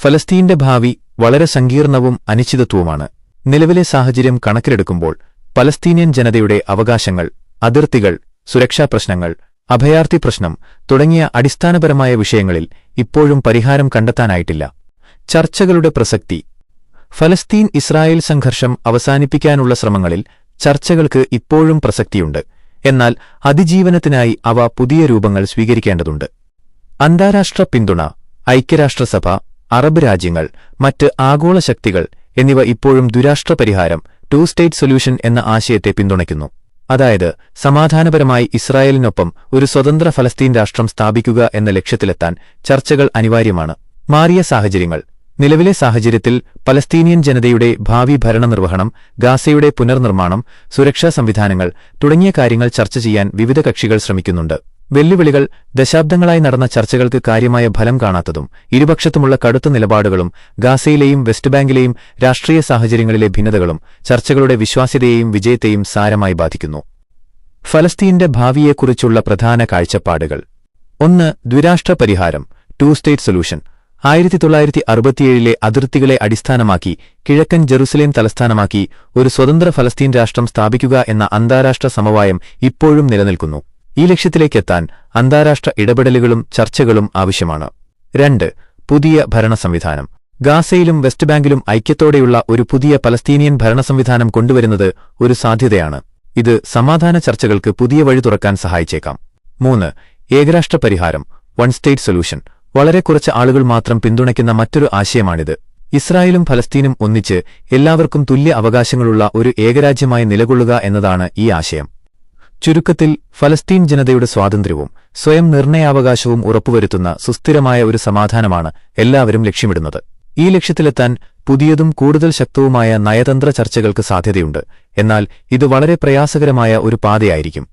ഫലസ്തീന്റെ ഭാവി വളരെ സങ്കീർണവും അനിശ്ചിതത്വവുമാണ്. നിലവിലെ സാഹചര്യം കണക്കിലെടുക്കുമ്പോൾ പലസ്തീനിയൻ ജനതയുടെ അവകാശങ്ങൾ അതിർത്തികൾ സുരക്ഷാ പ്രശ്നങ്ങൾ അഭയാർത്ഥി പ്രശ്നം തുടങ്ങിയ അടിസ്ഥാനപരമായ വിഷയങ്ങളിൽ ഇപ്പോഴും പരിഹാരം കണ്ടെത്താനായിട്ടില്ല. ചർച്ചകളുടെ പ്രസക്തി. ഫലസ്തീൻ ഇസ്രായേൽ സംഘർഷം അവസാനിപ്പിക്കാനുള്ള ശ്രമങ്ങളിൽ ചർച്ചകൾക്ക് ഇപ്പോഴും പ്രസക്തിയുണ്ട്. എന്നാൽ അതിജീവനത്തിനായി അവ പുതിയ രൂപങ്ങൾ സ്വീകരിക്കേണ്ടതുണ്ട്. അന്താരാഷ്ട്ര പിന്തുണ ഐക്യരാഷ്ട്രസഭ അറബ് രാജ്യങ്ങൾ മറ്റ് ആഗോള ശക്തികൾ എന്നിവ ഇപ്പോഴും ദുരാഷ്ട്ര പരിഹാരം ടു സ്റ്റേറ്റ് സൊല്യൂഷൻ എന്ന ആശയത്തെ പിന്തുണയ്ക്കുന്നു. അതായത് സമാധാനപരമായി ഇസ്രായേലിനൊപ്പം ഒരു സ്വതന്ത്ര ഫലസ്തീൻ രാഷ്ട്രം സ്ഥാപിക്കുക എന്ന ലക്ഷ്യത്തിലെത്താൻ ചർച്ചകൾ അനിവാര്യമാണ്. മാറിയ സാഹചര്യങ്ങൾ നിലവിലെ സാഹചര്യത്തിൽ പലസ്തീനിയൻ ജനതയുടെ ഭാവി ഭരണനിർവഹണം ഗാസയുടെ പുനർനിർമ്മാണം സുരക്ഷാ സംവിധാനങ്ങൾ തുടങ്ങിയ കാര്യങ്ങൾ ചർച്ച ചെയ്യാൻ വിവിധ കക്ഷികൾ ശ്രമിക്കുന്നുണ്ട്. വെല്ലുവിളികൾ ദശാബ്ദങ്ങളായി നടന്ന ചർച്ചകൾക്ക് കാര്യമായ ഫലം കാണാത്തതും ഇരുപക്ഷത്തുമുള്ള കടുത്ത നിലപാടുകളും ഗാസയിലെയും വെസ്റ്റ് ബാങ്കിലെയും രാഷ്ട്രീയ സാഹചര്യങ്ങളിലെ ഭിന്നതകളും ചർച്ചകളുടെ വിശ്വാസ്യതയെയും വിജയത്തെയും സാരമായി ബാധിക്കുന്നു. ഫലസ്തീന്റെ ഭാവിയെക്കുറിച്ചുള്ള പ്രധാന കാഴ്ചപ്പാടുകൾ. ഒന്ന് ദ്വിരാഷ്ട്ര പരിഹാരം ടു സ്റ്റേറ്റ് സൊല്യൂഷൻ. ആയിരത്തി തൊള്ളായിരത്തി അറുപത്തിയേഴിലെ അതിർത്തികളെ അടിസ്ഥാനമാക്കി കിഴക്കൻ ജെറുസലേം തലസ്ഥാനമാക്കി ഒരു സ്വതന്ത്ര ഫലസ്തീൻ രാഷ്ട്രം സ്ഥാപിക്കുക എന്ന അന്താരാഷ്ട്ര സമവായം ഇപ്പോഴും നിലനിൽക്കുന്നു. ഈ ലക്ഷ്യത്തിലേക്കെത്താൻ അന്താരാഷ്ട്ര ഇടപെടലുകളും ചർച്ചകളും ആവശ്യമാണ്. രണ്ട് പുതിയ ഭരണ സംവിധാനം ഗാസയിലും വെസ്റ്റ് ബാങ്കിലും ഐക്യത്തോടെയുള്ള ഒരു പുതിയ പലസ്തീനിയൻ ഭരണ സംവിധാനം കൊണ്ടുവരുന്നത് ഒരു സാധ്യതയാണ്. ഇത് സമാധാന ചർച്ചകൾക്ക് പുതിയ വഴി തുറക്കാൻ സഹായിച്ചേക്കാം. മൂന്ന് ഏകരാഷ്ട്ര പരിഹാരം വൺ സ്റ്റേറ്റ് സൊല്യൂഷൻ. വളരെ കുറച്ച് ആളുകൾ മാത്രം പിന്തുണയ്ക്കുന്ന മറ്റൊരു ആശയമാണിത്. ഇസ്രായേലും ഫലസ്തീനും ഒന്നിച്ച് എല്ലാവർക്കും തുല്യ അവകാശങ്ങളുള്ള ഒരു ഏകരാജ്യമായി നിലകൊള്ളുക എന്നതാണ് ഈ ആശയം. ചുരുക്കത്തിൽ ഫലസ്തീൻ ജനതയുടെ സ്വാതന്ത്ര്യവും സ്വയം നിർണയാവകാശവും ഉറപ്പുവരുത്തുന്ന സുസ്ഥിരമായ ഒരു സമാധാനമാണ് എല്ലാവരും ലക്ഷ്യമിടുന്നത്. ഈ ലക്ഷ്യത്തിലെത്താൻ പുതിയതും കൂടുതൽ ശക്തവുമായ നയതന്ത്ര ചർച്ചകൾക്ക് സാധ്യതയുണ്ട്. എന്നാൽ ഇത് വളരെ പ്രയാസകരമായ ഒരു പാതയായിരിക്കും.